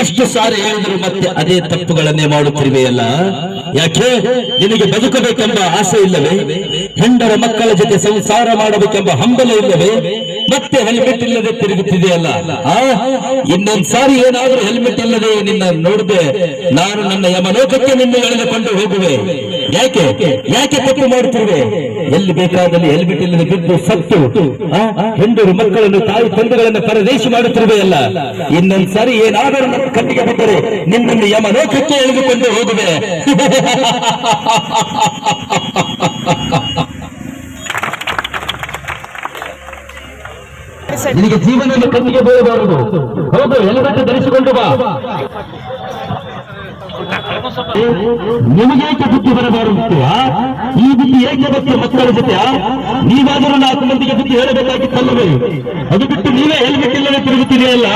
ಎಷ್ಟು ಸಾರಿ ಹೇಳಿದ್ರು ಮತ್ತೆ ಅದೇ ತಪ್ಪುಗಳನ್ನೇ ಮಾಡುತ್ತಿರುವೆಯಲ್ಲ? ಯಾಕೆ? ನಿನಗೆ ಬದುಕಬೇಕೆಂಬ ಆಸೆ ಇಲ್ಲವೇ? ಹೆಂಡರ ಮಕ್ಕಳ ಜೊತೆ ಸಂಸಾರ ಮಾಡಬೇಕೆಂಬ ಹಂಬಲ ಇಲ್ಲವೇ? ಮತ್ತೆ ಹೆಲ್ಮೆಟ್ ಇಲ್ಲದೆ ತಿರುಗುತ್ತಿದೆಯಲ್ಲ? ಆ? ಇನ್ನೊಂದ್ ಸಾರಿ ಏನಾದ್ರೂ ಹೆಲ್ಮೆಟ್ ಇಲ್ಲದೆ ನಿನ್ನ ನೋಡಿದೆ, ನಾನು ನನ್ನ ಯಮಲೋಕಕ್ಕೆ ನಿನ್ನೆ ಎಳೆದುಕೊಂಡು ಹೋಗುವೆ. ಯಾಕೆ? ಯಾಕೆ ತಪ್ಪು ಮಾಡುತ್ತಿರುವೆ? ಎಲ್ಲಿ ಬೇಕಾದಲ್ಲಿ ಹೆಲ್ಮೆಟ್ ಬಿಟ್ಟಿಲ್ಲದೆ ಬಿದ್ದು ಸತ್ತು ಹೆಂಡರು ಮಕ್ಕಳನ್ನು, ತಾಯಿ ತಂದೆಗಳನ್ನು ಪರದೇಶಿ ಮಾಡುತ್ತಿರುವೆಯಲ್ಲ ಇನ್ನೊಂದ್ ಸಾರಿ ಏನಾದರೂ ನನ್ನ ಕಣ್ಣಿಗೆ ಬಿದ್ದರೆ ನಿನ್ನನ್ನು ಯಮಲೋಕಕ್ಕೆ ಎಳೆದುಕೊಂಡು ಹೋಗುವೆ. ನಿನಗೆ ಜೀವನದಲ್ಲಿ ಕಣ್ಣಿಗೆ ಬೀಳಬಾರದು. ಹೌದು ಹೆಲ್ಮೆಟ್ ಧರಿಸಿಕೊಂಡು ಬಾ. ನಿಮಗೇಕೆ ಬುದ್ಧಿ ಬರಬಾರದು ಆ? ಈ ಬುದ್ಧಿ ಏಕೆ ಮಕ್ಕಳ ಜೊತೆ ನೀವಾದರೂ ನಾಲ್ಕು ಮಂದಿಗೆ ಬಿಟ್ಟು ಹೇಳಬೇಕಾಗಿತ್ತಲ್ಲವೇ? ಅದು ಬಿಟ್ಟು ನೀವೇ ಹೆಲ್ಮೆಟ್ ಇಲ್ಲದೆ ತಿರುಗುತ್ತೀರಿಯಲ್ಲ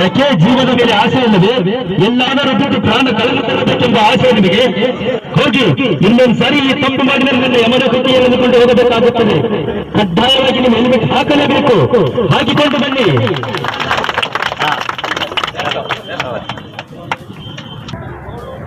ಯಾಕೆ ಜೀವದ ಮೇಲೆ ಆಸೆ ಇಲ್ಲದೆ ಎಲ್ಲಾದರೂ ಬಿಟ್ಟು ಪ್ರಾಣ ಕಳೆದುಕೊಳ್ಳಬೇಕೆಂಬ ಆಸೆ ನಿಮಗೆ? ಹೋಗಿ, ಇನ್ನೊಂದು ಸಾರಿ ಈ ತಪ್ಪು ಮಾಡಿದರೆ ನನ್ನ ಯಮನ ಕೃತಿಯನ್ನು ಅಂದುಕೊಂಡು ಹೋಗಬೇಕಾಗುತ್ತದೆ. ಕಡ್ಡಾಯವಾಗಿ ನಿಮ್ಮ ಹೆಲ್ಮೆಟ್ ಹಾಕಲೇಬೇಕು. ಹಾಕಿಕೊಂಡು ಬನ್ನಿ.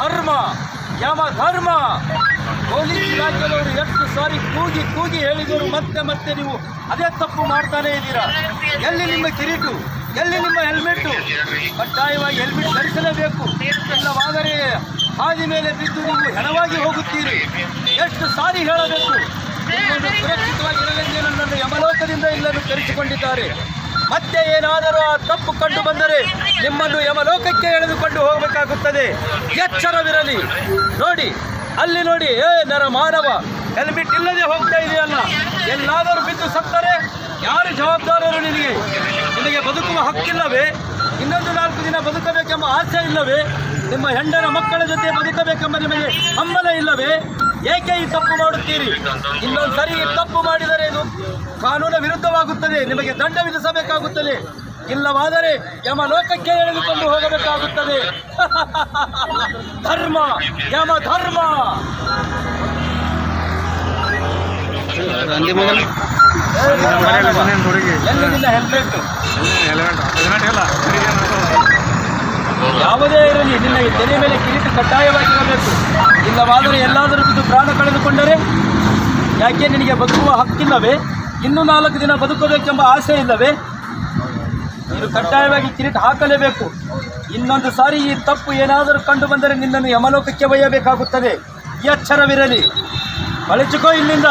ಧರ್ಮ ಯಮ ಧರ್ಮ? ಪೊಲೀಸ್ ಇಲಾಖೆಯವರು ಎಷ್ಟು ಸಾರಿ ಕೂಗಿ ಕೂಗಿ ಹೇಳಿದರು ಮತ್ತೆ ಮತ್ತೆ ನೀವು ಅದೇ ತಪ್ಪು ಮಾಡ್ತಾನೆ ಇದ್ದೀರಾ? ಎಲ್ಲಿ ನಿಮ್ಮ ಕಿರೀಟು? ಎಲ್ಲಿ ನಿಮ್ಮ ಹೆಲ್ಮೆಟ್ಟು ಕಡ್ಡಾಯವಾಗಿ ಹೆಲ್ಮೆಟ್ ಧರಿಸಲೇಬೇಕು. ಇಲ್ಲವಾದರೆ ಹಾದಿ ಮೇಲೆ ಬಿದ್ದು ನೀವು ಹೆಣವಾಗಿ ಹೋಗುತ್ತೀರಿ. ಎಷ್ಟು ಸಾರಿ ಹೇಳಬೇಕು? ಸುರಕ್ಷಿತವಾಗಿರಲೆಂದೇ ನನ್ನನ್ನು ಯಮಲೋಕದಿಂದ ಇಲ್ಲನ್ನು ಕರೆಸಿಕೊಂಡಿದ್ದಾರೆ. ಮತ್ತೆ ಏನಾದರೂ ಆ ತಪ್ಪು ಕಂಡು ಬಂದರೆ ನಿಮ್ಮನ್ನು ಯಮಲೋಕಕ್ಕೆ ಎಳೆದುಕೊಂಡು ಹೋಗಬೇಕಾಗುತ್ತದೆ. ಎಚ್ಚರವಿರಲಿ. ನೋಡಿ, ಅಲ್ಲಿ ನೋಡಿ, ಏ ನರ ಮಾನವ, ಹೆಲ್ಮೆಟ್ ಇಲ್ಲದೆ ಹೋಗ್ತಾ ಇದೆಯಲ್ಲ. ಎಲ್ಲಾದರೂ ಬಿದ್ದು ಸತ್ತರೆ ಯಾರು ಜವಾಬ್ದಾರರು ನಿನಗೆ? ನಿನಗೆ ಬದುಕುವ ಹಕ್ಕಿಲ್ಲವೇ? ಇನ್ನೊಂದು ನಾಲ್ಕು ದಿನ ಬದುಕಬೇಕೆಂಬ ಆಸೆ ಇಲ್ಲವೇ? ನಿಮ್ಮ ಹೆಂಡರ ಮಕ್ಕಳ ಜೊತೆ ಬದುಕಬೇಕೆಂಬ ನಿಮಗೆ ಹಂಬಲ ಇಲ್ಲವೇ? ಏಕೆ ಈ ತಪ್ಪು ಮಾಡುತ್ತೀರಿ ಇನ್ನೊಂದು ಸರಿ ತಪ್ಪು ಮಾಡಿದರೆ ಇದು ಕಾನೂನು ವಿರುದ್ಧವಾಗುತ್ತದೆ ನಿಮಗೆ ದಂಡ ವಿಧಿಸಬೇಕಾಗುತ್ತದೆ ಇಲ್ಲವಾದರೆ ಯಮ ಲೋಕಕ್ಕೆ ಎಳೆದುಕೊಂಡು ಹೋಗಬೇಕಾಗುತ್ತದೆ ಧರ್ಮ ಯಮ ಧರ್ಮ ಎಲ್ಲಿಂದ ಹೆಲ್ಮೆಟ್ ಹೆಲ್ಮೆಟ್ ಯಾವುದೇ ಇರಲಿ, ನಿನ್ನ ತೆರೆ ಮೇಲೆ ಕಿರೀಟ ಕಡ್ಡಾಯವಾಗಿರಬೇಕು ಇಲ್ಲವಾದರೆ ಎಲ್ಲಾದರೂ ಬಿದ್ದು ಪ್ರಾಣ ಕಳೆದುಕೊಂಡರೆ ಯಾಕೆ ನಿನಗೆ ಬದುಕುವ ಹಕ್ಕಿಲ್ಲವೇ? ಇನ್ನೂ ನಾಲ್ಕು ದಿನ ಬದುಕಬೇಕೆಂಬ ಆಸೆ ಇಲ್ಲವೇ? ನೀನು ಕಡ್ಡಾಯವಾಗಿ ಕಿರೀಟ ಹಾಕಲೇಬೇಕು. ಇನ್ನೊಂದು ಸಾರಿ ಈ ತಪ್ಪು ಏನಾದರೂ ಕಂಡು ಬಂದರೆ ನಿನ್ನನ್ನು ಯಮಲೋಕಕ್ಕೆ ಒಯ್ಯಬೇಕಾಗುತ್ತದೆ. ಎಚ್ಚರವಿರಲಿ ಬಳಚಿಕೋ ಇಲ್ಲಿಂದ.